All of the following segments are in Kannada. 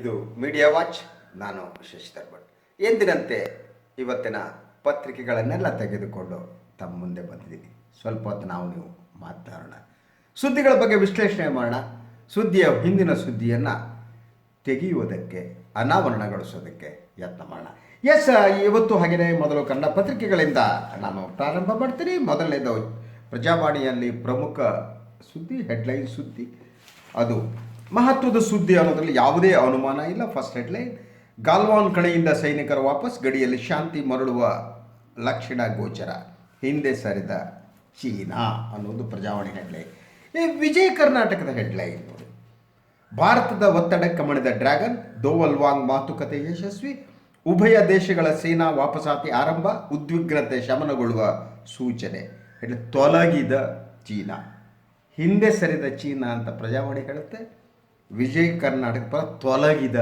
ಇದು ಮೀಡಿಯಾ ವಾಚ್ ನಾನು ಶಶಿಧರ್ ಭಟ್. ಎಂದಿನಂತೆ ಇವತ್ತಿನ ಪತ್ರಿಕೆಗಳನ್ನೆಲ್ಲ ತೆಗೆದುಕೊಂಡು ತಮ್ಮ ಮುಂದೆ ಬಂದಿದ್ದೀನಿ. ಸ್ವಲ್ಪ ಹೊತ್ತು ನಾವು ನೀವು ಮಾತಾಡೋಣ. ಸುದ್ದಿಗಳ ಬಗ್ಗೆ ವಿಶ್ಲೇಷಣೆ ಮಾಡೋಣ. ಸುದ್ದಿಯ ಹಿಂದಿನ ಸುದ್ದಿಯನ್ನು ತೆಗೆಯುವುದಕ್ಕೆ, ಅನಾವರಣಗೊಳಿಸೋದಕ್ಕೆ ಯತ್ನ ಮಾಡೋಣ. ಎಸ್ ಇವತ್ತು ಹಾಗೆಯೇ ಮೊದಲು ಕನ್ನಡ ಪತ್ರಿಕೆಗಳಿಂದ ನಾನು ಪ್ರಾರಂಭ ಮಾಡ್ತೀನಿ. ಮೊದಲನೇದು ಪ್ರಜಾವಾಣಿಯಲ್ಲಿ ಪ್ರಮುಖ ಸುದ್ದಿ ಹೆಡ್ಲೈನ್ ಸುದ್ದಿ. ಅದು ಮಹತ್ವದ ಸುದ್ದಿ ಅನ್ನೋದ್ರಲ್ಲಿ ಯಾವುದೇ ಅನುಮಾನ ಇಲ್ಲ. ಫಸ್ಟ್ ಹೆಡ್ಲೈನ್ ಗಾಲ್ವಾನ್ ಕಡೆಯಿಂದ ಸೈನಿಕರು ವಾಪಸ್, ಗಡಿಯಲ್ಲಿ ಶಾಂತಿ ಮರಳುವ ಲಕ್ಷಣ ಗೋಚರ. ಹಿಂದೆ ಸರಿದ ಚೀನಾ ಅನ್ನೋದು ಪ್ರಜಾವಾಣಿ ಹೆಡ್ಲೈನ್ ಈ ವಿಜಯ ಕರ್ನಾಟಕದ ಹೆಡ್ಲೈನ್ ನೋಡಿ. ಭಾರತದ ಒತ್ತಡಕ್ಕೆ ಮಣಿದ ಡ್ರ್ಯಾಗನ್ ದೋವಲ್ ವಾಂಗ್ ಮಾತುಕತೆ ಯಶಸ್ವಿ. ಉಭಯ ದೇಶಗಳ ಸೇನಾ ವಾಪಸಾತಿ ಆರಂಭ ಉದ್ವಿಗ್ನತೆ ಶಮನಗೊಳ್ಳುವ ಸೂಚನೆ. ತೊಲಗಿದ ಚೀನಾ. ಹಿಂದೆ ಸರಿದ ಚೀನಾ ಅಂತ ಪ್ರಜಾವಾಣಿ ಹೇಳುತ್ತೆ. ವಿಜಯ ಕರ್ನಾಟಕ ಪರ ತೊಲಗಿದ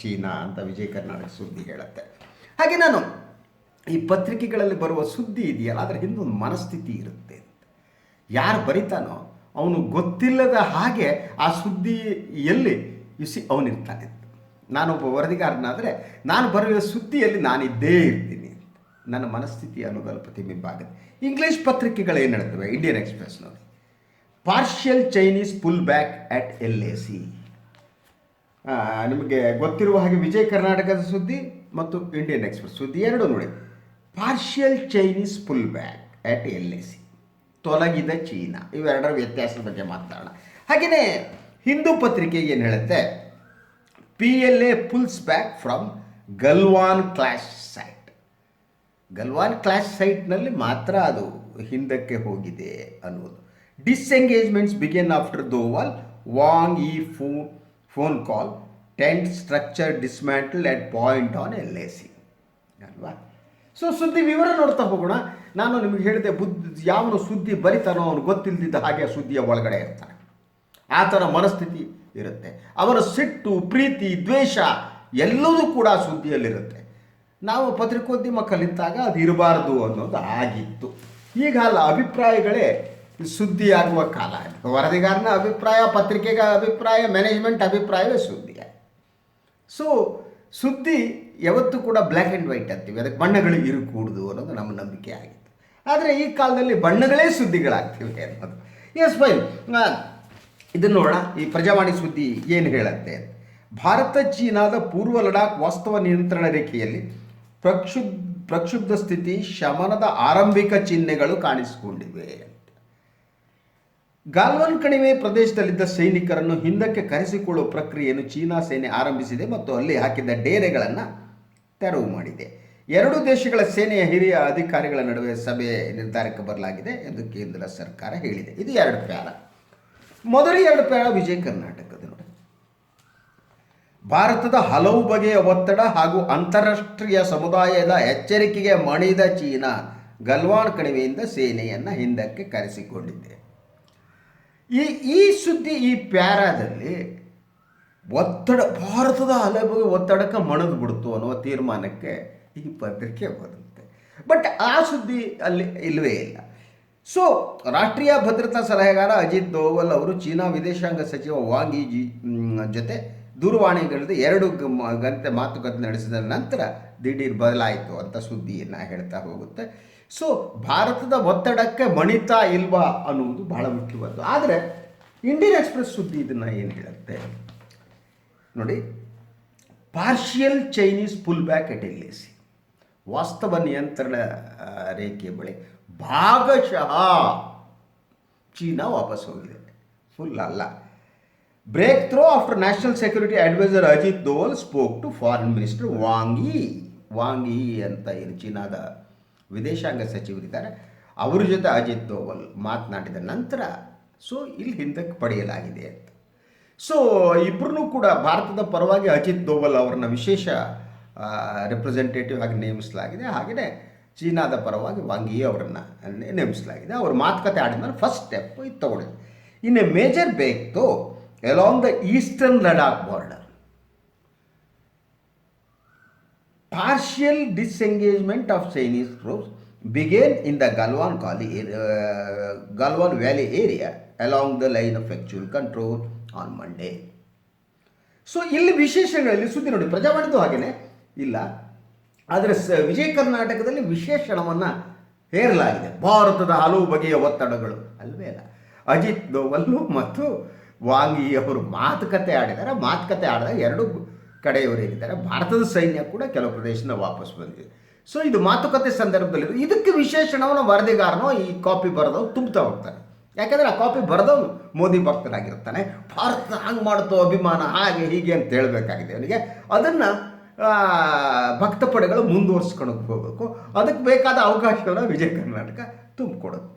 ಚೀನಾ ಅಂತ ವಿಜಯ ಕರ್ನಾಟಕ ಸುದ್ದಿ ಹೇಳುತ್ತೆ. ಹಾಗೆ ನಾನು ಈ ಪತ್ರಿಕೆಗಳಲ್ಲಿ ಬರುವ ಸುದ್ದಿ ಇದೆಯಲ್ಲ, ಅದರ ಹಿಂದೊಂದು ಮನಸ್ಥಿತಿ ಇರುತ್ತೆ. ಯಾರು ಬರಿತಾನೋ ಅವನು ಗೊತ್ತಿಲ್ಲದ ಹಾಗೆ ಆ ಸುದ್ದಿಯಲ್ಲಿ ಇಸಿ ಅವನಿರ್ತಾನೆ. ನಾನೊಬ್ಬ ವರದಿಗಾರನಾದರೆ ನಾನು ಬರೆಯುವ ಸುದ್ದಿಯಲ್ಲಿ ನಾನಿದ್ದೇ ಇರ್ತೀನಿ. ನನ್ನ ಮನಸ್ಥಿತಿ ಅನ್ನೋದರ ಪ್ರತಿಬಿಂಬ ಆಗುತ್ತೆ ಇಂಗ್ಲೀಷ್ ಪತ್ರಿಕೆಗಳು ಏನು ಹೇಳ್ತವೆ? ಇಂಡಿಯನ್ ಎಕ್ಸ್ಪ್ರೆಸ್ ನೋಡಿ partial Chinese pull back at L A C ನಿಮಗೆ ಗೊತ್ತಿರುವ ಹಾಗೆ ವಿಜಯ ಕರ್ನಾಟಕದ ಸುದ್ದಿ ಮತ್ತು ಇಂಡಿಯನ್ ಎಕ್ಸ್ಪ್ರೆಸ್ ಸುದ್ದಿ ಎರಡು ನೋಡಿ. Partial Chinese pull back at L A C ತೊಲಗಿದ China. ಇವೆರಡರ ವ್ಯತ್ಯಾಸದ ಬಗ್ಗೆ ಮಾತಾಡೋಣ. ಹಾಗೆಯೇ ಹಿಂದೂ ಪತ್ರಿಕೆ ಏನು ಹೇಳುತ್ತೆ? P L A pulls back from Galwan clash site Galwan clash ಸೈಟ್ನಲ್ಲಿ ಮಾತ್ರ ಅದು ಹಿಂದಕ್ಕೆ ಹೋಗಿದೆ ಅನ್ನೋದು. Disengagements begin after Doval, Wang Yi call tent structure dismantle at point on L A C ಅಲ್ವಾ? ಸೊ ಸುದ್ದಿ ವಿವರ ನೋಡ್ತಾ ಹೋಗೋಣ. ನಾನು ನಿಮಗೆ ಹೇಳಿದೆ ಬುದ್ಧಿ ಯಾವನು ಸುದ್ದಿ ಬರಿತಾನೋ ಅವನು ಗೊತ್ತಿಲ್ಲದಿದ್ದ ಹಾಗೆ ಸುದ್ದಿಯ ಒಳಗಡೆ ಇರ್ತಾನೆ. ಥರ ಮನಸ್ಥಿತಿ ಇರುತ್ತೆ. ಅವರ ಸಿಟ್ಟು ಪ್ರೀತಿ ದ್ವೇಷ ಎಲ್ಲವೂ ಕೂಡ ಸುದ್ದಿಯಲ್ಲಿರುತ್ತೆ. ನಾವು ಪತ್ರಿಕೋದ್ಯಮ ಕಲಿತಾಗ ಅದು ಇರಬಾರ್ದು ಅನ್ನೋದು ಆಗಿತ್ತು. ಈಗ ಅಲ್ಲ ಅಭಿಪ್ರಾಯಗಳೇ ಸುದ್ದಿ ಆಗುವ ಕಾಲ. ವರದಿಗಾರನ ಅಭಿಪ್ರಾಯ ಪತ್ರಿಕೆಗ ಅಭಿಪ್ರಾಯ ಮ್ಯಾನೇಜ್ಮೆಂಟ್ ಅಭಿಪ್ರಾಯವೇ ಸುದ್ದಿ ಸೊ ಸುದ್ದಿ ಯಾವತ್ತೂ ಕೂಡ ಬ್ಲ್ಯಾಕ್ ಆ್ಯಂಡ್ ವೈಟ್ ಅಂತೀವಿ ಅದಕ್ಕೆ ಬಣ್ಣಗಳು ಇರಕೂಡ್ದು ಅನ್ನೋದು ನಮ್ಮ ನಂಬಿಕೆ ಆಗಿತ್ತು. ಆದರೆ ಈ ಕಾಲದಲ್ಲಿ ಬಣ್ಣಗಳೇ ಸುದ್ದಿಗಳಾಗ್ತಿವೆ ಅನ್ನೋದು. ಎಸ್ ಫೈನ್ ಇದನ್ನು ನೋಡೋಣ. ಈ ಪ್ರಜಾವಾಣಿ ಸುದ್ದಿ ಏನು ಹೇಳುತ್ತೆ? ಭಾರತ, ಚೀನಾದ ಪೂರ್ವ ಲಡಾಖ್ ವಾಸ್ತವ ನಿಯಂತ್ರಣ ರೇಖೆಯಲ್ಲಿ ಪ್ರಕ್ಷುಬ್, ಪ್ರಕ್ಷುಬ್ಧ ಸ್ಥಿತಿ ಶಮನದ ಆರಂಭಿಕ ಚಿಹ್ನೆಗಳು ಕಾಣಿಸಿಕೊಂಡಿವೆ. ಗಾಲ್ವನ್ ಕಣಿವೆ ಪ್ರದೇಶದಲ್ಲಿದ್ದ ಸೈನಿಕರನ್ನು ಹಿಂದಕ್ಕೆ ಕರೆಸಿಕೊಳ್ಳುವ ಪ್ರಕ್ರಿಯೆಯನ್ನು ಚೀನಾ ಸೇನೆ ಆರಂಭಿಸಿದೆ ಮತ್ತು ಅಲ್ಲಿ ಹಾಕಿದ್ದ ಡೇರೆಗಳನ್ನು ತೆರವು ಮಾಡಿದೆ. ಎರಡು ದೇಶಗಳ ಸೇನೆಯ ಹಿರಿಯ ಅಧಿಕಾರಿಗಳ ನಡುವೆ ಸಭೆ ನಿರ್ಧಾರಕ್ಕೆ ಬರಲಾಗಿದೆ ಎಂದು ಕೇಂದ್ರ ಸರ್ಕಾರ ಹೇಳಿದೆ. ಇದು ಎರಡು ಪ್ಯಾರ. ಮೊದಲ ಎರಡು ಪ್ಯಾರ ವಿಜಯ ಕರ್ನಾಟಕದ ನೋಡಿ. ಭಾರತದ ಹಲವು ಬಗೆಯ ಒತ್ತಡ ಹಾಗೂ ಅಂತಾರಾಷ್ಟ್ರೀಯ ಸಮುದಾಯದ ಎಚ್ಚರಿಕೆಗೆ ಮಣಿದ ಚೀನಾ ಗಲ್ವಾನ್ ಕಣಿವೆಯಿಂದ ಸೇನೆಯನ್ನು ಹಿಂದಕ್ಕೆ ಕರೆಸಿಕೊಂಡಿದೆ. ಈ ಈ ಸುದ್ದಿ ಈ ಪ್ಯಾರಾದಲ್ಲಿ ಒತ್ತಡ, ಭಾರತದ ಹಲವು ಒತ್ತಡಕ್ಕೆ ಮಣದು ಬಿಡ್ತು ಅನ್ನುವ ತೀರ್ಮಾನಕ್ಕೆ ಈ ಪತ್ರಿಕೆ ಬರುತ್ತೆ ಬಟ್ ಆ ಸುದ್ದಿ ಅಲ್ಲಿ ಇಲ್ಲವೇ ಇಲ್ಲ. ಸೊ ರಾಷ್ಟ್ರೀಯ ಭದ್ರತಾ ಸಲಹೆಗಾರ ಅಜಿತ್ ದೋವಲ್ ಅವರು ಚೀನಾ ವಿದೇಶಾಂಗ ಸಚಿವ ವಾಂಗ್ ಜಿ ಜೊತೆ ದೂರವಾಣಿಗಳಿಂದ ಎರಡು ಗಂಟೆ ಮಾತುಕತೆ ನಡೆಸಿದ ನಂತರ ದಿಢೀರ್ ಬದಲಾಯಿತು ಅಂತ ಸುದ್ದಿಯನ್ನು ಹೇಳ್ತಾ ಹೋಗುತ್ತೆ. ಸೊ ಭಾರತದ ಒತ್ತಡಕ್ಕೆ ಮಣಿತಾ ಇಲ್ವಾ ಅನ್ನುವುದು ಬಹಳ ಮುಖ್ಯವಾದ್ದು. ಆದರೆ ಇಂಡಿಯನ್ ಎಕ್ಸ್ಪ್ರೆಸ್ ಸುದ್ದಿ ಇದನ್ನು ಏನು ಹೇಳುತ್ತೆ? ನೋಡಿ partial Chinese pull back at L C ವಾಸ್ತವ ನಿಯಂತ್ರಣ ರೇಖೆ ಬಳಿ ಭಾಗಶಃ ಚೀನಾ ವಾಪಸ್ ಹೋಗಿದೆ. ಫುಲ್ ಅಲ್ಲ. Breakthrough after national security adviser Ajit Doval spoke to foreign minister Wang Wang Yi ಅಂತ ಏನು, ಚೀನಾದ ವಿದೇಶಾಂಗ ಸಚಿವರಿದ್ದಾರೆ. ಅವರ ಜೊತೆ ಅಜಿತ್ ದೋವಲ್ ಮಾತನಾಡಿದ ನಂತರ ಸೊ ಇಲ್ಲಿ ಹಿಂದಕ್ಕೆ ಪಡೆಯಲಾಗಿದೆ ಅಂತ. ಸೊ ಇಬ್ಬರೂ ಕೂಡ ಭಾರತದ ಪರವಾಗಿ ಅಜಿತ್ ದೋವಲ್ ಅವರನ್ನ ವಿಶೇಷ ರೆಪ್ರೆಸೆಂಟೇಟಿವ್ ಆಗಿ ನೇಮಿಸಲಾಗಿದೆ. ಹಾಗೆಯೇ ಚೀನಾದ ಪರವಾಗಿ ವಾಂಗಿ ಅವರನ್ನು ನೇಮಿಸಲಾಗಿದೆ. ಅವ್ರ ಮಾತುಕತೆ ಆಡಿದ ಮೇಲೆ ಫಸ್ಟ್ ಸ್ಟೆಪ್ ಇದು ತಗೊಂಡಿದೆ. ಇನ್ನು ಮೇಜರ್ ಬೇಕು along the eastern Ladakh border. partial disengagement of Chinese troops began in the Galwan, Kali, uh, Galwan Valley area along the line of actual control on Monday. So ಇಲ್ಲಿ ವಿಶೇಷಗಳಲ್ಲಿ ಸುದ್ದಿ ನೋಡಿ ಪ್ರಜಾವಾಣಿದು ಹಾಗೇನೆ ಇಲ್ಲ ಆದರೆ ಸ ವಿಜಯ ಕರ್ನಾಟಕದಲ್ಲಿ ವಿಶೇಷಣವನ್ನು ಹೇರಲಾಗಿದೆ ಭಾರತದ ಹಲವು ಬಗೆಯ ಒತ್ತಡಗಳು ಅಲ್ವೇ ಅಲ್ಲ ಅಜಿತ್ ದೋವಲ್ಲು ಮತ್ತು ವಾಂಗಿ ಅವರು ಮಾತುಕತೆ ಆಡಿದ್ದಾರೆ, ಮಾತುಕತೆ ಆಡಿದಾಗ ಎರಡು ಕಡೆಯವರು ಏನಿದ್ದಾರೆ, ಭಾರತದ ಸೈನ್ಯ ಕೂಡ ಕೆಲವು ಪ್ರದೇಶದಿಂದ ವಾಪಸ್ ಬಂದಿದೆ. ಸೊ ಇದು ಮಾತುಕತೆ ಸಂದರ್ಭದಲ್ಲಿ ಇದಕ್ಕೆ ವಿಶೇಷಣವನ್ನು ವರದಿಗಾರನೋ ಈ ಕಾಪಿ ಬರೆದವ್ರು ತುಂಬ್ತಾ ಹೋಗ್ತಾರೆ ಯಾಕಂದರೆ ಆ ಕಾಪಿ ಬರೆದವನು ಮೋದಿ ಭಕ್ತನಾಗಿರ್ತಾನೆ ಭಾರತ ಹಂಗೆ ಮಾಡುತ್ತೋ ಅಭಿಮಾನ, ಹಾಗೆ ಹೀಗೆ ಅಂತ ಹೇಳಬೇಕಾಗಿದೆ ಅವನಿಗೆ. ಅದನ್ನು ಭಕ್ತ ಪಡೆಗಳು ಮುಂದುವರ್ಸ್ಕೊಂಡು ಹೋಗಬೇಕು. ಅದಕ್ಕೆ ಬೇಕಾದ ಅವಕಾಶವನ್ನು ವಿಜಯ ಕರ್ನಾಟಕ ತುಂಬಿಕೊಡೋದು.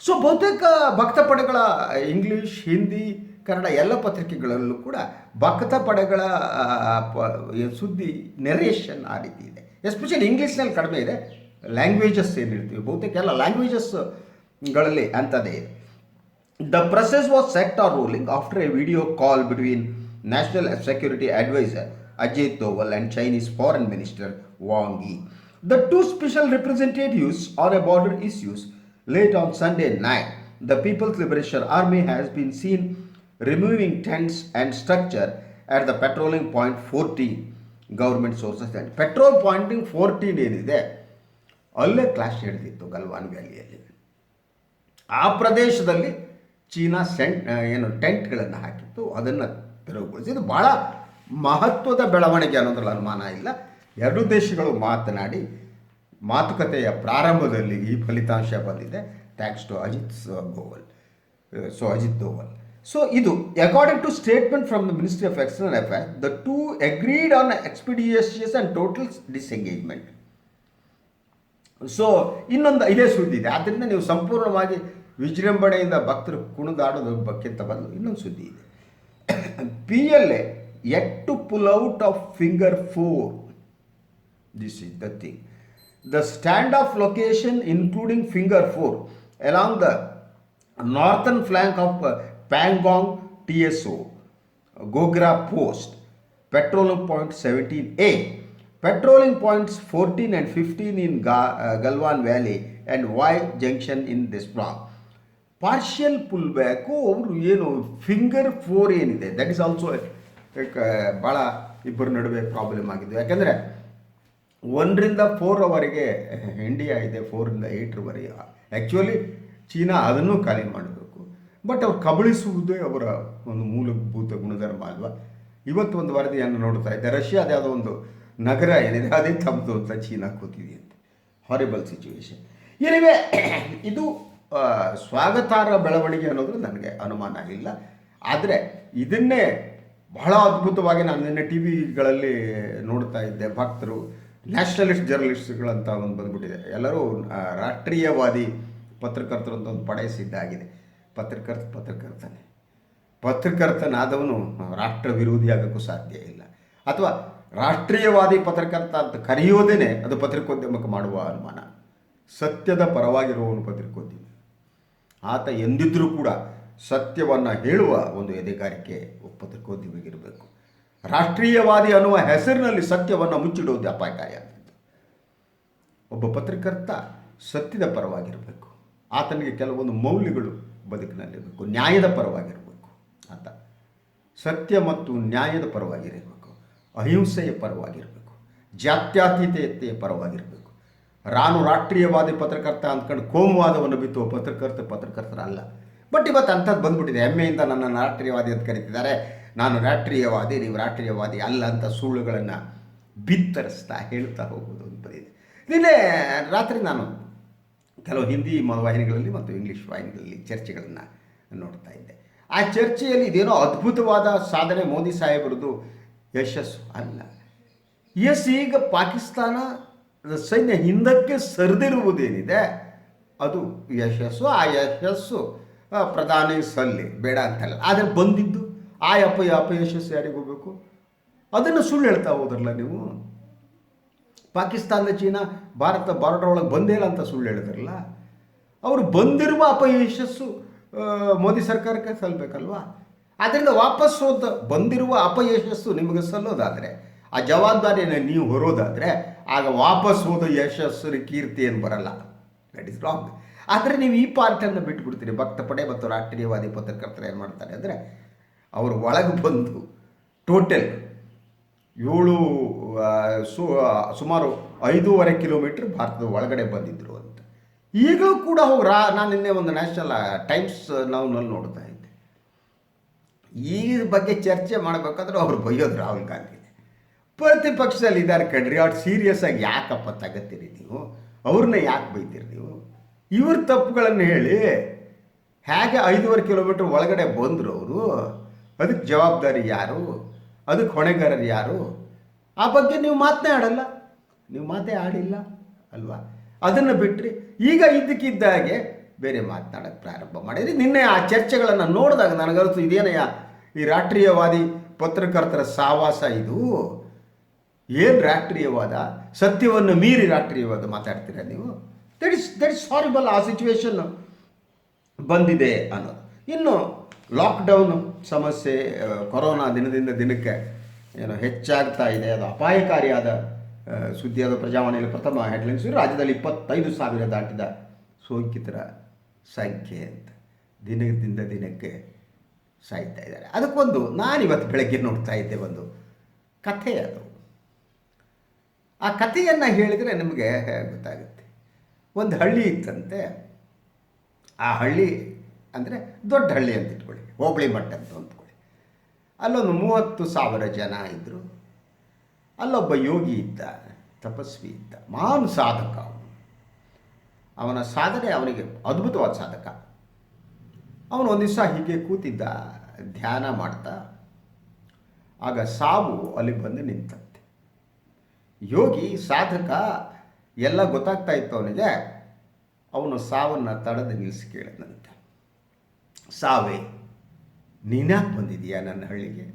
ಸೊ ಬಹುತೇಕ ಭಕ್ತ ಪಡೆಗಳ ಇಂಗ್ಲೀಷ್ ಹಿಂದಿ ಕನ್ನಡ ಎಲ್ಲ ಪತ್ರಿಕೆಗಳಲ್ಲೂ ಕೂಡ ಭಕ್ತ ಪಡೆಗಳ ಪ ಸುದ್ದಿ ನೆರೇಷನ್ ಆ ರೀತಿ ಇದೆ. ಎಸ್ಪೆಷಲಿ ಇಂಗ್ಲೀಷ್ನಲ್ಲಿ ಕಡಿಮೆ ಇದೆ. ಲ್ಯಾಂಗ್ವೇಜಸ್ ಏನು ಹೇಳ್ತೀವಿ ಬಹುತೇಕ ಎಲ್ಲ ಲ್ಯಾಂಗ್ವೇಜಸ್ಗಳಲ್ಲಿ ಅಂಥದ್ದೇ ಇದೆ. The process was set R rolling after a video call between national security adviser Ajay Doval and Chinese foreign minister Wang Yi the two special representatives are a border issues late on Sunday night the people's liberation army has been seen removing tents and structure at the patrolling point 14 government sources and patrol pointing 14 ಏನಿದೆ, ಅಲ್ಲೇ ಕ್ಲಾಶ್ ಹಿಡಿದಿತ್ತು ಗಲ್ವಾನ್ ವ್ಯಾಲಿಯಲ್ಲಿ ಆ ಪ್ರದೇಶದಲ್ಲಿ ಚೀನಾ ಸೆಂಟ್ ಏನು ಟೆಂಟ್ಗಳನ್ನು ಹಾಕಿತ್ತು, ಅದನ್ನು ತೆರವುಗೊಳಿಸಿದ್ದು. ಭಾಳ ಮಹತ್ವದ ಬೆಳವಣಿಗೆ ಅನ್ನೋದ್ರಲ್ಲಿ ಅನುಮಾನ ಇಲ್ಲ. ಎರಡೂ ದೇಶಗಳು ಮಾತನಾಡಿ, ಮಾತುಕತೆಯ ಪ್ರಾರಂಭದಲ್ಲಿ ಈ ಫಲಿತಾಂಶ ಬಂದಿದೆ. Thanks to Ajit Goval so Ajit Doval so ಇದು according to statement from the ministry of external affair the two agreed on expeditious and total disengagement so ಇನ್ನೊಂದು ಇದೇ ಸುದ್ದಿ ಇದೆ. ಆದ್ದರಿಂದ ನೀವು ಸಂಪೂರ್ಣವಾಗಿ ವಿಜೃಂಭಣೆಯಿಂದ ಭಕ್ತರು ಕುಣಿದಾಡೋದು ಬಕ್ಕಿಂತ ಬದಲು ಇನ್ನೊಂದು ಸುದ್ದಿ ಇದೆ. P L A at to pull out of finger four this is the thing the standoff location including finger four along the northern flank of Pangong T S O post patrolling point point 17A, patrolling points 14 and 15 in Ga- uh, valley Valley and Y Junction in Desplang. Partial pull back ಅವರು ಏನು ಫಿಂಗರ್ ಫೋರ್ ಏನಿದೆ. ದಟ್ ಇಸ್ ಆಲ್ಸೋ ಭಾಳ ಇಬ್ಬರ ನಡುವೆ ಪ್ರಾಬ್ಲಮ್ ಆಗಿದೆ. ಯಾಕಂದರೆ ಒಂದರಿಂದ ಫೋರ್ವರೆಗೆ ಇಂಡಿಯಾ ಇದೆ ಫೋರಿಂದ ಏಟ್ರವರೆಗೆ ಆ್ಯಕ್ಚುಲಿ ಚೀನಾ ಅದನ್ನು ಖಾಲಿ ಮಾಡಬೇಕು ಬಟ್ ಅವ್ರು ಕಬಳಿಸುವುದೇ ಅವರ ಒಂದು ಮೂಲಭೂತ ಗುಣಧರ್ಮ ಅಲ್ವಾ? ಇವತ್ತು ಒಂದು ವರದಿಯನ್ನು ನೋಡ್ತಾ ಇದ್ದೆ. ರಷ್ಯಾದ ಯಾವುದೋ ಒಂದು ನಗರ ಏನಿದೆ, ಅದೇ ತಮ್ಮದು ಅಂತ ಚೀನಾ ಕೂತಿದೆಯಂತೆ. ಹಾರಿಬಲ್ ಸಿಚುವೇಶನ್ ಏನಿವೆ ಇದು ಸ್ವಾಗತಾರ್ಹ ಬೆಳವಣಿಗೆ ಅನ್ನೋದು ನನಗೆ ಅನುಮಾನ ಇಲ್ಲ. ಆದರೆ ಇದನ್ನೇ ಬಹಳ ಅದ್ಭುತವಾಗಿ ನಾನು ನಿನ್ನೆ ಟಿ ವಿಗಳಲ್ಲಿ ನೋಡ್ತಾ ಇದ್ದೆ. ಭಕ್ತರು ನ್ಯಾಷನಲಿಸ್ಟ್ ಜರ್ನಲಿಸ್ಟ್ಗಳಂತ ಒಂದು ಬಂದುಬಿಟ್ಟಿದೆ. ಎಲ್ಲರೂ ರಾಷ್ಟ್ರೀಯವಾದಿ ಪತ್ರಕರ್ತರು ಅಂತ ಒಂದು ಪಡೆ ಸಿದ್ಧ ಆಗಿದೆ ಪತ್ರಕರ್ತ ಪತ್ರಕರ್ತನೇ. ಪತ್ರಕರ್ತನಾದವನು ರಾಷ್ಟ್ರ ವಿರೋಧಿ ಆಗೋಕ್ಕೂ ಸಾಧ್ಯ ಇಲ್ಲ. ಅಥವಾ ರಾಷ್ಟ್ರೀಯವಾದಿ ಪತ್ರಕರ್ತ ಅಂತ ಕರೆಯೋದೇನೆ ಅದು ಪತ್ರಿಕೋದ್ಯಮಕ್ಕೆ ಮಾಡುವ ಅನುಮಾನ. ಸತ್ಯದ ಪರವಾಗಿರುವವನು ಪತ್ರಿಕೋದ್ಯಮ. ಆತ ಎಂದಿದ್ದರೂ ಕೂಡ ಸತ್ಯವನ್ನು ಹೇಳುವ ಒಂದು ಎದೆಗಾರಿಕೆ ಪತ್ರಿಕೋದ್ಯಮಿಗಿರಬೇಕು. ರಾಷ್ಟ್ರೀಯವಾದಿ ಅನ್ನುವ ಹೆಸರಿನಲ್ಲಿ ಸತ್ಯವನ್ನು ಮುಚ್ಚಿಡುವುದು ಅಪಾಯಕಾರಿಯಾದದ್ದು ಒಬ್ಬ ಪತ್ರಕರ್ತ ಸತ್ಯದ ಪರವಾಗಿರಬೇಕು. ಆತನಿಗೆ ಕೆಲವೊಂದು ಮೌಲ್ಯಗಳು ಬದುಕಿನಲ್ಲಿರಬೇಕು. ನ್ಯಾಯದ ಪರವಾಗಿರಬೇಕು ಅಂತ. ಸತ್ಯ ಮತ್ತು ನ್ಯಾಯದ ಪರವಾಗಿರಬೇಕು. ಅಹಿಂಸೆಯ ಪರವಾಗಿರಬೇಕು. ಜಾತ್ಯತೀತೆಯ ಪರವಾಗಿರಬೇಕು. ರಾನು ರಾಷ್ಟ್ರೀಯವಾದಿ ಪತ್ರಕರ್ತ ಅಂದ್ಕೊಂಡು ಕೋಮುವಾದವನ್ನು ಬಿತ್ತುವ ಪತ್ರಕರ್ತ ಪತ್ರಕರ್ತರಲ್ಲ. ಬಟ್ ಇವತ್ತು ಅಂಥದ್ದು ಬಂದ್ಬಿಟ್ಟಿದೆ. ಹೆಮ್ಮೆಯಿಂದ ನನ್ನನ್ನು ರಾಷ್ಟ್ರೀಯವಾದಿ ಅಂತ ಕರೀತಿದ್ದಾರೆ. ನಾನು ರಾಷ್ಟ್ರೀಯವಾದಿ, ನೀವು ರಾಷ್ಟ್ರೀಯವಾದಿ ಅಲ್ಲ ಅಂತ ಸುಳ್ಳುಗಳನ್ನು ಬಿತ್ತರಿಸ್ತಾ ಹೇಳ್ತಾ ಹೋಗೋದು ಅಂತ ಬಂದಿದೆ ನಿನ್ನೆ ರಾತ್ರಿ ನಾನು ಕೆಲವು ಹಿಂದಿ ವಾಹಿನಿಗಳಲ್ಲಿ ಮತ್ತು ಇಂಗ್ಲೀಷ್ ವಾಹಿನಿಗಳಲ್ಲಿ ಚರ್ಚೆಗಳನ್ನು ನೋಡ್ತಾ ಇದ್ದೆ. ಆ ಚರ್ಚೆಯಲ್ಲಿ ಇದೇನೋ ಅದ್ಭುತವಾದ ಸಾಧನೆ ಮೋದಿ ಸಾಹೇಬರದು ಯಶಸ್ಸು ಅಲ್ಲ. ಎಸ್, ಈಗ ಪಾಕಿಸ್ತಾನ ಸೈನ್ಯ ಹಿಂದಕ್ಕೆ ಸರಿದಿರುವುದೇನಿದೆ, ಅದು ಯಶಸ್ಸು, ಆ ಯಶಸ್ಸು ಪ್ರಧಾನಿ ಸಲ್ಲಿ, ಬೇಡ ಅಂತಲ್ಲ. ಆದರೆ ಬಂದಿದ್ದು ಆ ಅಪ ಯಶಸ್ಸು ಯಾರಿಗೆ ಹೋಗಬೇಕು? ಅದನ್ನು ಸುಳ್ಳು ಹೇಳ್ತಾ ಹೋದ್ರಲ್ಲ ನೀವು? ಪಾಕಿಸ್ತಾನದ ಚೀನಾ ಭಾರತ ಬಾರ್ಡರ್ ಒಳಗೆ ಬಂದೇ ಇಲ್ಲ ಅಂತ ಸುಳ್ಳು ಹೇಳಿದ್ರಲ್ಲ? ಅವರು ಬಂದಿರುವ ಅಪಯಶಸ್ಸು ಮೋದಿ ಸರ್ಕಾರಕ್ಕೆ ಸಲ್ಲಬೇಕಲ್ವಾ ಆದ್ದರಿಂದ ವಾಪಸ್ ಹೋದ ಬಂದಿರುವ ಅಪಯಶಸ್ಸು ನಿಮಗೆ ಸಲ್ಲೋದಾದರೆ, ಆ ಜವಾಬ್ದಾರಿಯನ್ನು ನೀವು ಹೊರೋದಾದರೆ, ಆಗ ವಾಪಸ್ ಹೋದ ಯಶಸ್ಸಿನ ಕೀರ್ತಿ ಏನು ಬರಲ್ಲ. ದಟ್ ಇಸ್ ರಾಂಗ್ ಆದರೆ ನೀವು ಈ ಪಾರ್ಟಿಯನ್ನು ಬಿಟ್ಬಿಡ್ತೀರಿ. ಭಕ್ತ ಪಡೆ ಮತ್ತು ರಾಷ್ಟ್ರೀಯವಾದಿ ಪತ್ರಕರ್ತರು ಏನು ಮಾಡ್ತಾರೆ ಅಂದರೆ, ಅವರು ಒಳಗೆ ಬಂದು ಟೋಟಲ್ ಏಳು ಸು ಸುಮಾರು ಐದೂವರೆ ಕಿಲೋಮೀಟ್ರ್ ಭಾರತದ ಒಳಗಡೆ ಬಂದಿದ್ದರು ಅಂತ. ಈಗಲೂ ಕೂಡ ಹೋಗಿ ರಾ, ನಾನು ನಿನ್ನೆ ಒಂದು ನ್ಯಾಷನಲ್ ಟೈಮ್ಸ್ ನಾವ್ನಲ್ಲಿ ನೋಡ್ತಾ ಇದ್ದೆ. ಈ ಬಗ್ಗೆ ಚರ್ಚೆ ಮಾಡಬೇಕಾದ್ರೆ ಅವ್ರು ಬೈಯೋದು ರಾಹುಲ್ ಗಾಂಧಿ. ಪ್ರತಿಪಕ್ಷದಲ್ಲಿ ಇದ್ದಾರೆ ಕಣ್ರಿ, ಅವ್ರು ಸೀರಿಯಸ್ ಆಗಿ ಯಾಕಪ್ಪ ತಗತ್ತೀರಿ ನೀವು? ಅವ್ರನ್ನ ಯಾಕೆ ಬೈತೀರಿ ನೀವು? ಇವ್ರ ತಪ್ಪುಗಳನ್ನು ಹೇಳಿ ಹೇಗೆ ಐದೂವರೆ ಕಿಲೋಮೀಟ್ರ್ ಒಳಗಡೆ ಬಂದರು ಅವರು, ಅದಕ್ಕೆ ಜವಾಬ್ದಾರಿ ಯಾರು? ಅದಕ್ಕೆ ಹೊಣೆಗಾರರು ಯಾರು? ಆ ಬಗ್ಗೆ ನೀವು ಮಾತನ್ನೇ ಆಡಲ್ಲ. ನೀವು ಮಾತೇ ಆಡಿಲ್ಲ ಅಲ್ವಾ? ಅದನ್ನು ಬಿಟ್ಟರೆ ಈಗ ಇದ್ದಕ್ಕಿದ್ದ ಹಾಗೆ ಬೇರೆ ಮಾತನಾಡೋಕ್ಕೆ ಪ್ರಾರಂಭ ಮಾಡಿದ್ರಿ ನಿನ್ನೆ ಆ ಚರ್ಚೆಗಳನ್ನು ನೋಡಿದಾಗ ನನಗನ್ನಿಸ್ತು, ಇದೇನಯ್ಯ? ಈ ರಾಷ್ಟ್ರೀಯವಾದಿ ಪತ್ರಕರ್ತರ ಸಾವಾಸ ಇದು. ಏನು ರಾಷ್ಟ್ರೀಯವಾದ? ಸತ್ಯವನ್ನು ಮೀರಿ ರಾಷ್ಟ್ರೀಯವಾದ ಮಾತಾಡ್ತೀರಾ ನೀವು? That is that is horrible ಆ ಸಿಚುವೇಶನ್ ಬಂದಿದೆ ಅನ್ನೋದು. ಇನ್ನು ಲಾಕ್ಡೌನ್ ಸಮಸ್ಯೆ ಕೊರೋನಾ ದಿನದಿಂದ ದಿನಕ್ಕೆ, ಏನು ಹೆಚ್ಚಾಗ್ತಾ ಇದೆ. ಅದು ಅಪಾಯಕಾರಿಯಾದ ಸುದ್ದಿಯಾದ ಪ್ರಜಾವಾಣಿಯಲ್ಲಿ ಪ್ರಥಮ ಹೆಡ್ಲೈನ್ಸ್ ರಾಜ್ಯದಲ್ಲಿ ಇಪ್ಪತ್ತೈದು ಸಾವಿರ ದಾಟಿದ ಸೋಂಕಿತರ ಸಂಖ್ಯೆ ಅಂತ ದಿನದಿಂದ ದಿನಕ್ಕೆ ಸಾಯ್ತಾ ಇದ್ದಾರೆ. ಅದಕ್ಕೊಂದು ನಾನಿವತ್ತು ಬೆಳಗ್ಗೆ ನೋಡ್ತಾ ಇದ್ದೆ ಒಂದು ಕಥೆ ಅದು. ಆ ಕಥೆಯನ್ನು ಹೇಳಿದರೆ ನಿಮಗೆ ಗೊತ್ತಾಗುತ್ತೆ. ಒಂದು ಹಳ್ಳಿ ಇತ್ತಂತೆ. ಆ ಹಳ್ಳಿ ಅಂದರೆ ದೊಡ್ಡ ಹಳ್ಳಿ ಅಂತ ಇಟ್ಕೊಳ್ಳಿ ಹೋಬಳಿ ಮಟ್ಟದ್ದು ಅಂದ್ಕೊಳ್ಳಿ. ಅಲ್ಲೊಂದು ಮೂವತ್ತು ಸಾವಿರ ಜನ ಇದ್ದರು ಅಲ್ಲೊಬ್ಬ ಯೋಗಿ ಇದ್ದ, ತಪಸ್ವಿ ಇದ್ದ, ಮಹಾನ್ ಸಾಧಕ ಅವನು. ಅವನ ಸಾಧನೆ ಅವನಿಗೆ ಅದ್ಭುತವಾದ ಸಾಧಕ. ಅವನು ಒಂದು ದಿವಸ ಹೀಗೆ ಕೂತಿದ್ದ, ಧ್ಯಾನ ಮಾಡ್ತಾ, ಆಗ ಸಾವು ಅಲ್ಲಿ ಬಂದು ನಿಂತಂತೆ. ಯೋಗಿ, ಸಾಧಕ, ಎಲ್ಲ ಗೊತ್ತಾಗ್ತಾ ಇತ್ತು ಅವನಿಗೆ. ಅವನು ಸಾವನ್ನು ತಡೆದು ನಿಲ್ಲಿಸಿ ಕೇಳಿದಂತೆ ಸಾವೇ ನೀನ್ಯಾಕೆ ಬಂದಿದೀಯಾ ನನ್ನ ಹಳ್ಳಿಗೆ?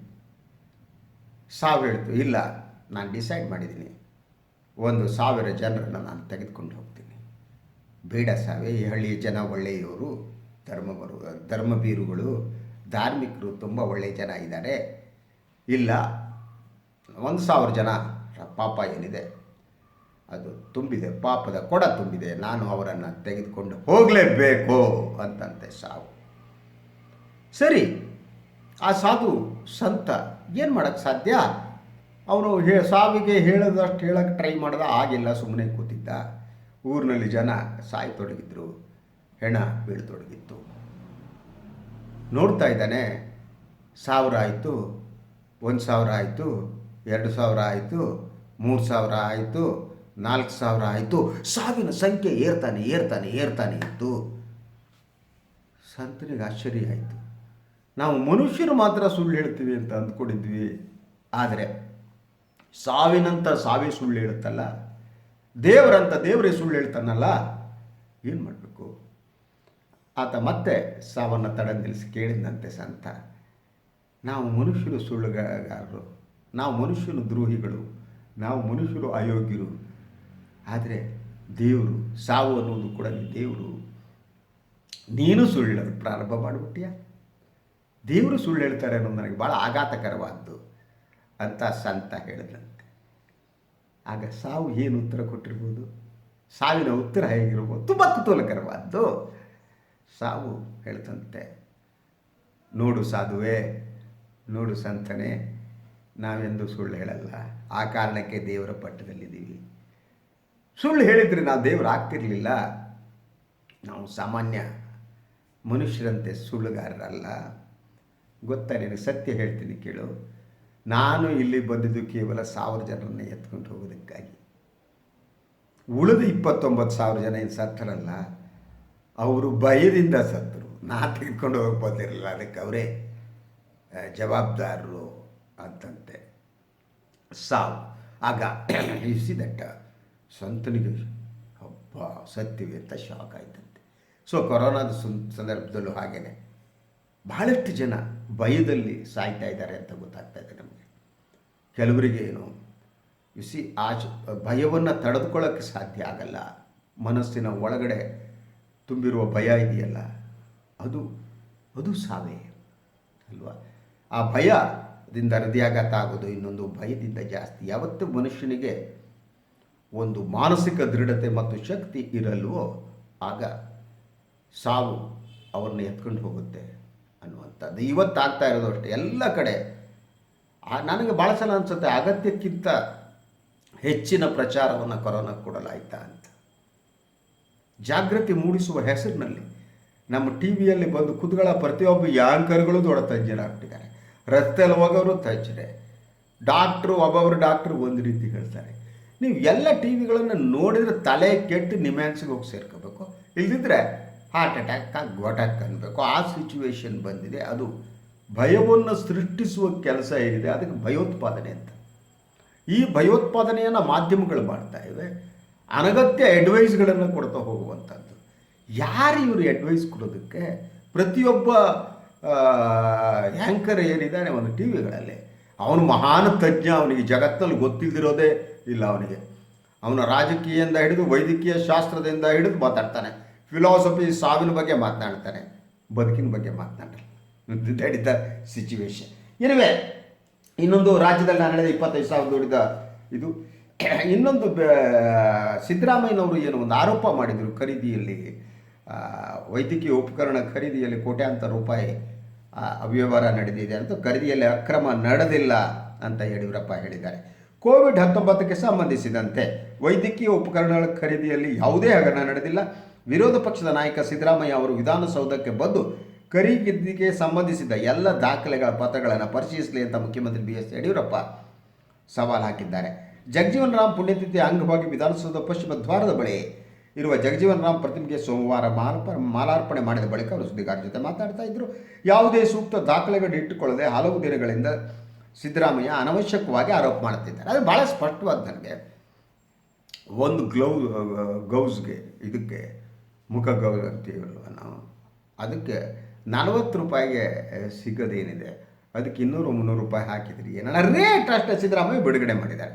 ಸಾವು ಹೇಳ್ತು ಇಲ್ಲ, ನಾನು ಡಿಸೈಡ್ ಮಾಡಿದ್ದೀನಿ. ಒಂದು ಸಾವಿರ ಜನರನ್ನು ನಾನು ತೆಗೆದುಕೊಂಡು ಹೋಗ್ತೀನಿ. ಬೇಡ ಸಾವೇ ಈ ಹಳ್ಳಿಯ ಜನ ಒಳ್ಳೆಯವರು ಧರ್ಮವರು ಧರ್ಮಬೀರುಗಳು ಧಾರ್ಮಿಕರು ತುಂಬ ಒಳ್ಳೆಯ ಜನ ಇದ್ದಾರೆ. ಇಲ್ಲ, ಒಂದು ಸಾವಿರ ಜನ ಪಾಪ ಏನಿದೆ, ಅದು ತುಂಬಿದೆ, ಪಾಪದ ಕೊಡ ತುಂಬಿದೆ, ನಾನು ಅವರನ್ನು ತೆಗೆದುಕೊಂಡು ಹೋಗಲೇಬೇಕು ಅಂತಂತೆ ಸಾವು. ಸರಿ ಆ ಸಾಧು ಸಂತ ಏನು ಮಾಡೋಕ್ಕೆ ಸಾಧ್ಯ? ಅವನು ಹೇ, ಸಾವಿಗೆ ಹೇಳದಷ್ಟು ಹೇಳೋಕ್ಕೆ ಟ್ರೈ ಮಾಡ್ದ, ಆಗಿಲ್ಲ ಸುಮ್ಮನೆ ಕೂತಿದ್ದ. ಊರಿನಲ್ಲಿ ಜನ ಸಾಯ್ತೊಡಗಿದ್ರು ಹೆಣ ಬೀಳ್ತೊಡಗಿತ್ತು ನೋಡ್ತಾ ಇದ್ದಾನೆ, ಸಾವಿರ ಆಯಿತು, ಒಂದು ಸಾವಿರ ಆಯಿತು, ಎರಡು ಸಾವಿರ ಆಯಿತು, ಮೂರು ಸಾವಿರ ಆಯಿತು, ನಾಲ್ಕು ಸಾವಿರ ಆಯಿತು. ಸಾವಿನ ಸಂಖ್ಯೆ ಏರ್ತಾನೆ ಏರ್ತಾನೆ ಏರ್ತಾನೆ ಇತ್ತು. ಸಂತನಿಗೆ ಆಶ್ಚರ್ಯ ಆಯಿತು. ನಾವು ಮನುಷ್ಯರು ಮಾತ್ರ ಸುಳ್ಳು ಹೇಳ್ತೀವಿ ಅಂತ ಅಂದ್ಕೊಂಡಿದ್ವಿ. ಆದರೆ ಸಾವಿನಂತ ಸಾವೇ ಸುಳ್ಳು ಹೇಳುತ್ತಲ್ಲ? ದೇವರಂತ ದೇವರೇ ಸುಳ್ಳು ಹೇಳ್ತಾನಲ್ಲ? ಏನು ಮಾಡಬೇಕು? ಆತ ಮತ್ತೆ ಸಾವನ್ನು ತಡ ನಿಲ್ಲಿಸಿ ಕೇಳಿದಂತೆ ಸಂತ. ನಾವು ಮನುಷ್ಯರು ಸುಳ್ಳುಗಾರರು. ನಾವು ಮನುಷ್ಯರು ದ್ರೋಹಿಗಳು. ನಾವು ಮನುಷ್ಯರು ಅಯೋಗ್ಯರು. ಆದರೆ ದೇವರು ಸಾವು ಅನ್ನೋದು ಕೂಡ ದೇವರು. ನೀನು ಸುಳ್ಳು ಪ್ರಾರಂಭ ಮಾಡಿಬಿಟ್ಟಿಯಾ? ದೇವರು ಸುಳ್ಳು ಹೇಳ್ತಾರೆ ಅನ್ನೋದು ನನಗೆ ಭಾಳ ಆಘಾತಕರವಾದ್ದು ಅಂತ ಸಂತ ಹೇಳಿದಂತೆ. ಆಗ ಸಾವು ಏನು ಉತ್ತರ ಕೊಟ್ಟಿರ್ಬೋದು? ಸಾವಿನ ಉತ್ತರ ಹೇಗಿರ್ಬೋದು? ತುಂಬ ಕುತೂಹಲಕರವಾದ್ದು. ಸಾವು ಹೇಳ್ತಂತೆ, ನೋಡು ಸಾಧುವೆ, ನೋಡು ಸಂತನೇ, ನಾವೆಂದು ಸುಳ್ಳು ಹೇಳಲ್ಲ. ಆ ಕಾರಣಕ್ಕೆ ದೇವರ ಪಟ್ಟದಲ್ಲಿದ್ದೀವಿ. ಸುಳ್ಳು ಹೇಳಿದರೆ ನಾವು ದೇವರು ಆಗ್ತಿರಲಿಲ್ಲ. ನಾವು ಸಾಮಾನ್ಯ ಮನುಷ್ಯರಂತೆ ಸುಳ್ಳುಗಾರರಲ್ಲ. ಗೊತ್ತಾ ನಿನಗೆ ಸತ್ಯ ಹೇಳ್ತೀನಿ ಕೇಳು. ನಾನು ಇಲ್ಲಿ ಬಂದಿದ್ದು ಕೇವಲ ಸಾವಿರ ಜನರನ್ನು ಎತ್ಕೊಂಡು ಹೋಗೋದಕ್ಕಾಗಿ. ಉಳಿದು ಇಪ್ಪತ್ತೊಂಬತ್ತು ಸಾವಿರ ಜನ ಏನು ಸತ್ತರಲ್ಲ, ಅವರು ಭಯದಿಂದ ಸತ್ತರು. ನಾ ತೆಗೆದುಕೊಂಡು ಹೋಗಿ ಬಂದಿರಲಿಲ್ಲ, ಅದಕ್ಕೆ ಅವರೇ ಜವಾಬ್ದಾರರು ಅಂತಂತೆ. ಸಾವು. ಆಗ ಇಸಿದಟ್ಟ ಸಂತನಿಗೆ ಹಬ್ಬ ಸತ್ಯವೇ ಅಂತ ಶಾಕ್ ಆಯ್ತಂತೆ. ಸೊ ಕೊರೋನಾದ ಸಂದರ್ಭದಲ್ಲೂ ಹಾಗೇನೆ. ಬಹಳಷ್ಟು ಜನ ಭಯದಲ್ಲಿ ಸಾಯ್ತಾ ಇದ್ದಾರೆ ಅಂತ ಗೊತ್ತಾಗ್ತಾ ಇದೆ ನಮಗೆ. ಕೆಲವರಿಗೆ ಏನು ಇಸಿ ಆ ಭಯವನ್ನು ತಡೆದುಕೊಳ್ಳೋಕ್ಕೆ ಸಾಧ್ಯ ಆಗಲ್ಲ. ಮನಸ್ಸಿನ ಒಳಗಡೆ ತುಂಬಿರುವ ಭಯ ಇದೆಯಲ್ಲ, ಅದು ಅದು ಸಾವೇ, ಅಲ್ವಾ? ಆ ಭಯದಿಂದ ಹೃದಯಾಘಾತ ಆಗೋದು ಇನ್ನೊಂದು ಭಯದಿಂದ ಜಾಸ್ತಿ. ಯಾವತ್ತೂ ಮನುಷ್ಯನಿಗೆ ಒಂದು ಮಾನಸಿಕ ದೃಢತೆ ಮತ್ತು ಶಕ್ತಿ ಇರಲ್ವೋ, ಆಗ ಸಾವು ಅವ್ರನ್ನ ಎತ್ಕೊಂಡು ಹೋಗುತ್ತೆ. ಅನ್ನುವಂಥದ್ದು ಇವತ್ತಾಗ್ತಾ ಇರೋದು ಅಷ್ಟೇ. ಎಲ್ಲ ಕಡೆ ನನಗೆ ಭಾಳ ಸಲ ಅನಿಸುತ್ತೆ, ಅಗತ್ಯಕ್ಕಿಂತ ಹೆಚ್ಚಿನ ಪ್ರಚಾರವನ್ನು ಕೊರೋನಾ ಕೊಡಲಾಯ್ತಾ ಅಂತ. ಜಾಗೃತಿ ಮೂಡಿಸುವ ಹೆಸರಿನಲ್ಲಿ ನಮ್ಮ ಟಿ ವಿಯಲ್ಲಿ ಬಂದು ಕುದುಗಳ ಪ್ರತಿಯೊಬ್ಬ ಯಾಂಕರ್ಗಳು ದೊಡ್ಡ ತಜ್ಞರಾಗ್ತಿದ್ದಾರೆ ರಸ್ತೆಯಲ್ಲಿ ಹೋಗೋರು ತಜ್ಜರೆ ಡಾಕ್ಟ್ರು ಒಬ್ಬೊಬ್ಬರು ಡಾಕ್ಟ್ರು ಒಂದು ರೀತಿ ಹೇಳ್ತಾರೆ. ನೀವು ಎಲ್ಲ ಟಿ ವಿಗಳನ್ನು ನೋಡಿದರೆ ತಲೆ ಕೆಟ್ಟು ನಿಮ್ಯಾನ್ಸಿಗೆ ಹೋಗಿ ಸೇರ್ಕೋಬೇಕು. ಇಲ್ದಿದ್ರೆ ಹಾರ್ಟ್ ಅಟ್ಯಾಕ್ ಗೋಟಾಕ್ ಅನ್ಬೇಕು ಆ ಸಿಚುವೇಶನ್ ಬಂದಿದೆ. ಅದು ಭಯವನ್ನು ಸೃಷ್ಟಿಸುವ ಕೆಲಸ ಏನಿದೆ, ಅದಕ್ಕೆ ಭಯೋತ್ಪಾದನೆ ಅಂತ. ಈ ಭಯೋತ್ಪಾದನೆಯನ್ನು ಮಾಧ್ಯಮಗಳು ಮಾಡ್ತಾ ಇವೆ. ಅನಗತ್ಯ ಅಡ್ವೈಸ್ಗಳನ್ನು ಕೊಡ್ತಾ ಹೋಗುವಂಥದ್ದು ಯಾರು ಇವರು ಅಡ್ವೈಸ್ ಕೊಡೋದಕ್ಕೆ? ಪ್ರತಿಯೊಬ್ಬ ಆ್ಯಂಕರ್ ಏನಿದ್ದಾನೆ ಒಂದು ಟಿ ವಿಗಳಲ್ಲಿ. ಅವನು ಮಹಾನ್ ತಜ್ಞ, ಅವನಿಗೆ ಜಗತ್ತಲ್ಲಿ ಗೊತ್ತಿಲ್ದಿರೋದೇ ಇಲ್ಲ ಅವನಿಗೆ. ಅವನ ರಾಜಕೀಯದಿಂದ ಹಿಡಿದು ವೈದ್ಯಕೀಯ ಶಾಸ್ತ್ರದಿಂದ ಹಿಡಿದು ಮಾತಾಡ್ತಾನೆ. ಫಿಲಾಸಫಿ ಸಾವಿನ ಬಗ್ಗೆ ಮಾತನಾಡ್ತಾರೆ, ಬದುಕಿನ ಬಗ್ಗೆ ಮಾತನಾಡಲ್ಲ ದಟ್ ದ ಸಿಚುವೇಶನ್ ಎನಿವೆ ಇನ್ನೊಂದು ರಾಜ್ಯದಲ್ಲಿ ನಾನು ಹೇಳಿದ ಇಪ್ಪತ್ತೈದು ಸಾವಿರ ದುಡಿದ ಇದು. ಇನ್ನೊಂದು ಸಿದ್ದರಾಮಯ್ಯನವರು ಏನು ಒಂದು ಆರೋಪ ಮಾಡಿದರು ಖರೀದಿಯಲ್ಲಿ. ವೈದ್ಯಕೀಯ ಉಪಕರಣ ಖರೀದಿಯಲ್ಲಿ ಕೋಟ್ಯಾಂತರ ರೂಪಾಯಿ ಅವ್ಯವಹಾರ ನಡೆದಿದೆ ಅಂತ ಖರೀದಿಯಲ್ಲಿ ಅಕ್ರಮ ನಡೆದಿಲ್ಲ ಅಂತ ಯಡಿಯೂರಪ್ಪ ಹೇಳಿದ್ದಾರೆ. ಕೋವಿಡ್ ಹತ್ತೊಂಬತ್ತಕ್ಕೆ ಸಂಬಂಧಿಸಿದಂತೆ ವೈದ್ಯಕೀಯ ಉಪಕರಣಗಳ ಖರೀದಿಯಲ್ಲಿ ಯಾವುದೇ ಹಗರಣ ನಡೆದಿಲ್ಲ. ವಿರೋಧ ಪಕ್ಷದ ನಾಯಕ ಸಿದ್ದರಾಮಯ್ಯ ಅವರು ವಿಧಾನಸೌಧಕ್ಕೆ ಬಂದು ಖರೀದಿಗೆ ಸಂಬಂಧಿಸಿದ ಎಲ್ಲ ದಾಖಲೆಗಳ ಪತ್ರಗಳನ್ನು ಪರಿಶೀಲಿಸಲಿ ಅಂತ ಮುಖ್ಯಮಂತ್ರಿ ಬಿ ಎಸ್ ಯಡಿಯೂರಪ್ಪ ಸವಾಲು ಹಾಕಿದ್ದಾರೆ. ಜಗಜೀವನ್ ರಾಮ್ ಪುಣ್ಯತಿಥಿ ಅಂಗವಾಗಿ ವಿಧಾನಸೌಧ ಪಶ್ಚಿಮ ದ್ವಾರದ ಬಳಿ ಇರುವ ಜಗಜೀವನ್ ರಾಮ್ ಪ್ರತಿಮೆಗೆ ಸೋಮವಾರ ಮಾಲಾರ್ಪ ಮಾಲಾರ್ಪಣೆ ಮಾಡಿದ ಬಳಿಕ ಅವರು ಸುದ್ದಿಗಾರರ ಜೊತೆ ಮಾತಾಡ್ತಾ ಇದ್ದರು ಯಾವುದೇ ಸೂಕ್ತ ದಾಖಲೆಗಳು ಇಟ್ಟುಕೊಳ್ಳದೆ ಹಲವು ದಿನಗಳಿಂದ ಸಿದ್ದರಾಮಯ್ಯ ಅನವಶ್ಯಕವಾಗಿ ಆರೋಪ ಮಾಡುತ್ತಿದ್ದಾರೆ. ಅದು ಭಾಳ ಸ್ಪಷ್ಟವಾದ ನನಗೆ. ಒಂದು ಗ್ಲೌ, ಗೌಸ್ಗೆ, ಇದಕ್ಕೆ ಮುಖ ಗೌರಿ ಅಂತೀವಲ್ವ ನಾವು. ಅದಕ್ಕೆ ನಲವತ್ತು ರೂಪಾಯಿಗೆ ಸಿಗೋದೇನಿದೆ? ಅದಕ್ಕೆ ಇನ್ನೂರು, ಮುನ್ನೂರು ರೂಪಾಯಿ ಹಾಕಿದ್ರಿ. ಏನಾರ ರೇಟ್ ಅಷ್ಟೇ ಸಿದ್ದರಾಮಯ್ಯ ಬಿಡುಗಡೆ ಮಾಡಿದ್ದಾರೆ.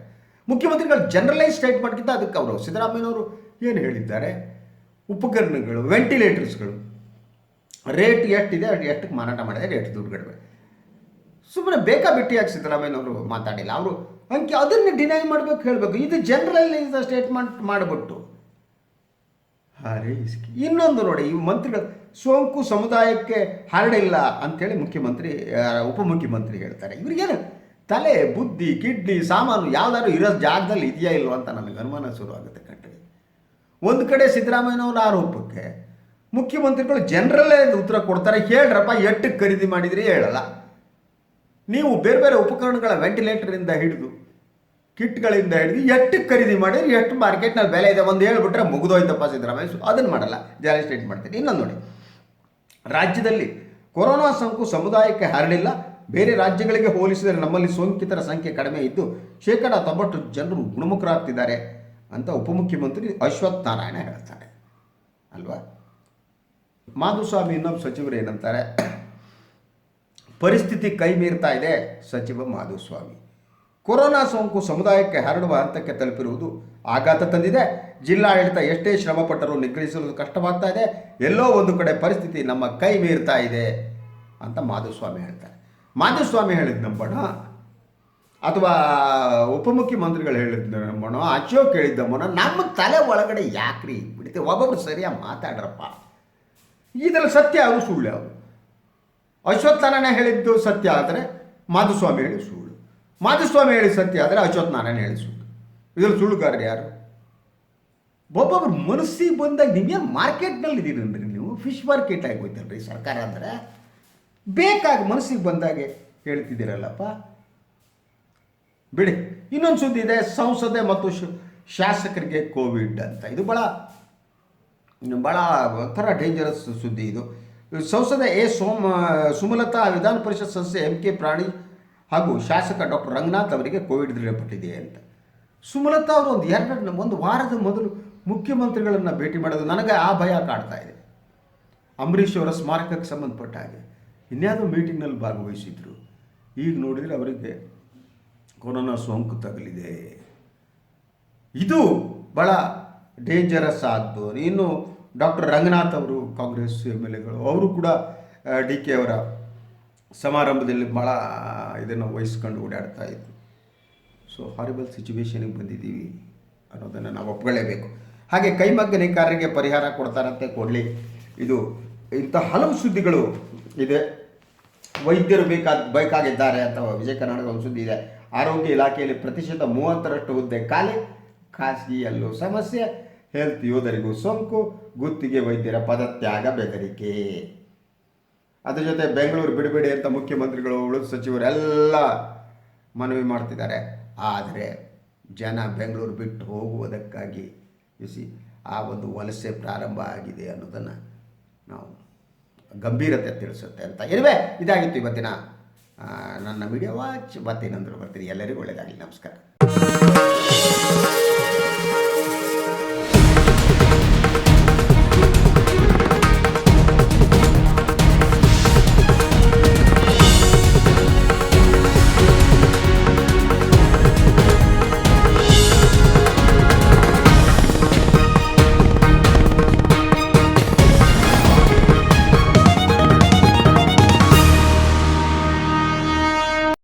ಮುಖ್ಯಮಂತ್ರಿಗಳು ಜನರಲೈಸ್ ಸ್ಟೇಟ್ಮೆಂಟ್ಗಿಂತ ಅದಕ್ಕೆ ಅವರು, ಸಿದ್ದರಾಮಯ್ಯನವರು ಏನು ಹೇಳಿದ್ದಾರೆ? ಉಪಕರಣಗಳು ವೆಂಟಿಲೇಟರ್ಸ್ಗಳು ರೇಟ್ ಎಷ್ಟಿದೆ ಅದು ಎಷ್ಟಕ್ಕೆ ಮಾರಾಟ ಮಾಡಿದೆ, ರೇಟ್ ದುಡ್ಡು ಕಡಿಮೆ. ಸುಮ್ಮನೆ ಬೇಕಾ ಬಿಟ್ಟಿಯಾಗಿ ಸಿದ್ದರಾಮಯ್ಯನವರು ಮಾತಾಡಿಲ್ಲ? ಅವರು ಅಂಕೆ ಅದನ್ನು ಡಿನೈ ಮಾಡಬೇಕು, ಹೇಳಬೇಕು. ಇದು ಜನರಲೈಸ್ ಸ್ಟೇಟ್ಮೆಂಟ್ ಮಾಡಿಬಿಟ್ಟು ಇಸ್ಕಿ. ಇನ್ನೊಂದು ನೋಡಿ ಈ ಮಂತ್ರಿಗಳು, ಸೋಂಕು ಸಮುದಾಯಕ್ಕೆ ಹರಡಿಲ್ಲ ಅಂಥೇಳಿ ಮುಖ್ಯಮಂತ್ರಿ ಉಪಮುಖ್ಯಮಂತ್ರಿ ಹೇಳ್ತಾರೆ. ಇವ್ರಿಗೇನು ತಲೆ, ಬುದ್ಧಿ, ಕಿಡ್ನಿ, ಸಾಮಾನು ಯಾವ್ದಾದ್ರು ಇರೋ ಜಾಗದಲ್ಲಿ ಇದೆಯಾ ಇಲ್ವೋ ಅಂತ ನನಗೆ ಅನುಮಾನ ಶುರು ಆಗುತ್ತೆ ಕಣ್ರಿ ಒಂದು ಕಡೆ ಸಿದ್ದರಾಮಯ್ಯನವರ ಆರೋಪಕ್ಕೆ ಮುಖ್ಯಮಂತ್ರಿಗಳು ಜನರಲ್ಲೇ ಉತ್ತರ ಕೊಡ್ತಾರೆ, ಹೇಳ್ರಪ್ಪ, ಎಟ್ಟಕ್ಕೆ ಖರೀದಿ ಮಾಡಿದ್ರಿ ಹೇಳಲ್ಲ. ನೀವು ಬೇರೆ ಬೇರೆ ಉಪಕರಣಗಳ ವೆಂಟಿಲೇಟರಿಂದ ಹಿಡಿದು ಕಿಟ್ಗಳಿಂದ ಹಿಡಿದು ಎಷ್ಟು ಖರೀದಿ ಮಾಡಿದ್ರೆ ಎಷ್ಟು ಮಾರ್ಕೆಟ್ನಲ್ಲಿ ಬೆಲೆ ಇದೆ ಒಂದು ಹೇಳ್ಬಿಟ್ರೆ ಮುಗಿದೋಯ್ತಪ್ಪ ಸಿದ್ದರಾಮಯ್ಯ. ಅದನ್ನು ಮಾಡಲ್ಲ. ಜಾಲಿ ಸ್ಟೇಟ್ ಮಾಡ್ತೀನಿ. ಇನ್ನೊಂದು ನೋಡಿ. ರಾಜ್ಯದಲ್ಲಿ ಕೊರೋನಾ ಸೋಂಕು ಸಮುದಾಯಕ್ಕೆ ಹರಡಿಲ್ಲ. ಬೇರೆ ರಾಜ್ಯಗಳಿಗೆ ಹೋಲಿಸಿದರೆ ನಮ್ಮಲ್ಲಿ ಸೋಂಕಿತರ ಸಂಖ್ಯೆ ಕಡಿಮೆ ಇದ್ದು, ಶೇಕಡ ತೊಂಬತ್ತು ಜನರು ಗುಣಮುಖರಾಗ್ತಿದ್ದಾರೆ ಅಂತ ಉಪಮುಖ್ಯಮಂತ್ರಿ ಅಶ್ವಥ್ ನಾರಾಯಣ ಹೇಳ್ತಾರೆ ಅಲ್ವಾ? ಮಾಧುಸ್ವಾಮಿ ಇನ್ನೊಬ್ಬ ಸಚಿವರು ಏನಂತಾರೆ? ಪರಿಸ್ಥಿತಿ ಕೈ ಮೀರ್ತಾ ಇದೆ, ಸಚಿವ ಮಾಧುಸ್ವಾಮಿ. ಕೊರೋನಾ ಸೋಂಕು ಸಮುದಾಯಕ್ಕೆ ಹರಡುವ ಹಂತಕ್ಕೆ ತಲುಪಿರುವುದು ಆಘಾತ ತಂದಿದೆ. ಜಿಲ್ಲಾಡಳಿತ ಎಷ್ಟೇ ಶ್ರಮಪಟ್ಟರೂ ನಿಗ್ರಹಿಸಲು ಕಷ್ಟವಾಗ್ತಾ ಇದೆ. ಎಲ್ಲೋ ಒಂದು ಕಡೆ ಪರಿಸ್ಥಿತಿ ನಮ್ಮ ಕೈ ಮೀರ್ತಾ ಇದೆ ಅಂತ ಮಾಧುಸ್ವಾಮಿ ಹೇಳ್ತಾರೆ. ಮಾಧುಸ್ವಾಮಿ ಹೇಳಿದ ನಂಬೋಣ? ಅಥವಾ ಉಪಮುಖ್ಯಮಂತ್ರಿಗಳು ಹೇಳಿದ ನಂಬೋಣ? ಅಶೋಕ್ ಹೇಳಿದ್ದ ನಂಬೋಣ? ನಮ್ಮ ತಲೆ ಒಳಗಡೆ ಯಾಕ್ರಿ ಬಿಡುತ್ತೆ ಒಬ್ಬೊಬ್ರು ಸರಿಯಾಗಿ ಮಾತಾಡ್ರಪ್ಪ. ಇದರಲ್ಲಿ ಸತ್ಯ ಅದು ಸುಳ್ಳು ಅವರು. ಅಶ್ವತ್ಥ ಹೇಳಿದ್ದು ಸತ್ಯ ಆದರೆ ಮಾಧುಸ್ವಾಮಿ ಹೇಳಿ ಸುಳ್ಳು. ಮಾಧುಸ್ವಾಮಿ ಹೇಳಿ ಸತ್ಯ ಆದರೆ ಅಶೋತ್ ನಾರಾಯಣ ಹೇಳಿ ಸುಳ್ಳು. ಇದರಲ್ಲಿ ಸುಳ್ಳುಗಾರರು ಯಾರು? ಒಬ್ಬೊಬ್ರು ಮನಸ್ಸಿಗೆ ಬಂದಾಗ ನೀವೇನು ಮಾರ್ಕೆಟ್ನಲ್ಲಿ ಇದ್ದೀರನ್ರಿ ನೀವು ಫಿಶ್ ಮಾರ್ಕೆಟ್ ಆಗಿ ಹೋಯ್ತಲ್ರಿ ಸರ್ಕಾರ ಅಂದರೆ. ಬೇಕಾಗಿ ಮನಸ್ಸಿಗೆ ಬಂದಾಗೆ ಹೇಳ್ತಿದ್ದೀರಲ್ಲಪ್ಪ. ಬಿಡಿ, ಇನ್ನೊಂದು ಸುದ್ದಿ ಇದೆ, ಸಂಸದೆ ಮತ್ತು ಶಾಸಕರಿಗೆ ಕೋವಿಡ್ ಅಂತ. ಇದು ಭಾಳ ಭಾಳ ಒಂಥರ ಡೇಂಜರಸ್ ಸುದ್ದಿ ಇದು. ಸಂಸದೆ ಎ. ಸೋಮ, ಸುಮಲತಾ ವಿಧಾನ ಪರಿಷತ್ ಸದಸ್ಯ ಎಂ ಕೆ ಪ್ರಾಣಿ ಹಾಗೂ ಶಾಸಕ ಡಾಕ್ಟರ್ ರಂಗನಾಥ್ ಅವರಿಗೆ ಕೋವಿಡ್ ದೃಢಪಟ್ಟಿದೆ ಅಂತ. ಸುಮಲತಾ ಅವರು ಒಂದು ಎರಡು ಒಂದು ವಾರದ ಮೊದಲು ಮುಖ್ಯಮಂತ್ರಿಗಳನ್ನು ಭೇಟಿ ಮಾಡೋದು ನನಗೆ ಆ ಭಯ ಕಾಡ್ತಾ ಇದೆ. ಅಂಬರೀಷ್ ಅವರ ಸ್ಮಾರಕಕ್ಕೆ ಸಂಬಂಧಪಟ್ಟ ಹಾಗೆ ಇನ್ಯಾವುದೋ ಮೀಟಿಂಗ್ನಲ್ಲಿ ಭಾಗವಹಿಸಿದ್ರು. ಈಗ ನೋಡಿದರೆ ಅವರಿಗೆ ಕೊರೋನಾ ಸೋಂಕು ತಗಲಿದೆ. ಇದು ಭಾಳ ಡೇಂಜರಸ್ ಆದ್ದು. ಇನ್ನು ಡಾಕ್ಟರ್ ರಂಗನಾಥ್ ಅವರು, ಕಾಂಗ್ರೆಸ್ ಎಂ ಎಲ್ ಎಗಳು, ಅವರು ಕೂಡ ಡಿ ಕೆ ಅವರ ಸಮಾರಂಭದಲ್ಲಿ ಭಾಳ ಇದನ್ನು ವಹಿಸ್ಕೊಂಡು ಓಡಾಡ್ತಾ ಇತ್ತು ಸೊ ಹಾರಿಬಲ್ ಸಿಚುವೇಶನಿಗೆ ಬಂದಿದ್ದೀವಿ ಅನ್ನೋದನ್ನು ನಾವು ಒಪ್ಕೊಳ್ಳೇಬೇಕು. ಹಾಗೆ ಕೈಮಗ್ಗ ನೇಕಾರರಿಗೆ ಪರಿಹಾರ ಕೊಡ್ತಾರಂತೆ ಕೊಡಲಿ. ಇದು ಇಂಥ ಹಲವು ಸುದ್ದಿಗಳು ಇದೆ. ವೈದ್ಯರು ಬೇಕಾದ ಬೇಕಾಗಿದ್ದಾರೆ ಅಂತ ವಿಜಯ ಕರ್ನಾಟಕ ಒಂದು ಸುದ್ದಿ ಇದೆ. ಆರೋಗ್ಯ ಇಲಾಖೆಯಲ್ಲಿ ಪ್ರತಿಶತ ಮೂವತ್ತರಷ್ಟು ಹುದ್ದೆ ಖಾಲಿ. ಖಾಸಗಿಯಲ್ಲೂ ಸಮಸ್ಯೆ. ಹೆಲ್ತ್ ಯೋಧರಿಗೂ ಸೋಂಕು. ಗುತ್ತಿಗೆ ವೈದ್ಯರ ಪದತ್ಯಾಗ ಬೆದರಿಕೆ. ಅದ್ರ ಜೊತೆ ಬೆಂಗಳೂರು ಬಿಡಬೇಡಿ ಅಂತ ಮುಖ್ಯಮಂತ್ರಿಗಳು, ಉಳಿದ ಸಚಿವರೆಲ್ಲ ಮನವಿ ಮಾಡ್ತಿದ್ದಾರೆ. ಆದರೆ ಜನ ಬೆಂಗಳೂರು ಬಿಟ್ಟು ಹೋಗುವುದಕ್ಕಾಗಿ ಯುಸಿ ಆ ಒಂದು ವಲಸೆ ಪ್ರಾರಂಭ ಆಗಿದೆ ಅನ್ನೋದನ್ನು ನಾವು ಗಂಭೀರತೆ ತಿಳಿಸುತ್ತೆ ಅಂತ. ಇರುವೆ ಇದಾಗಿತ್ತು ಇವತ್ತಿನ ನನ್ನ ವಿಡಿಯೋ ವಾಚ್ ಮತ್ತೇನಂದ್ರು ಬರ್ತೀನಿ ಎಲ್ಲರಿಗೂ ಒಳ್ಳೆಯದಾಗಲಿ ನಮಸ್ಕಾರ.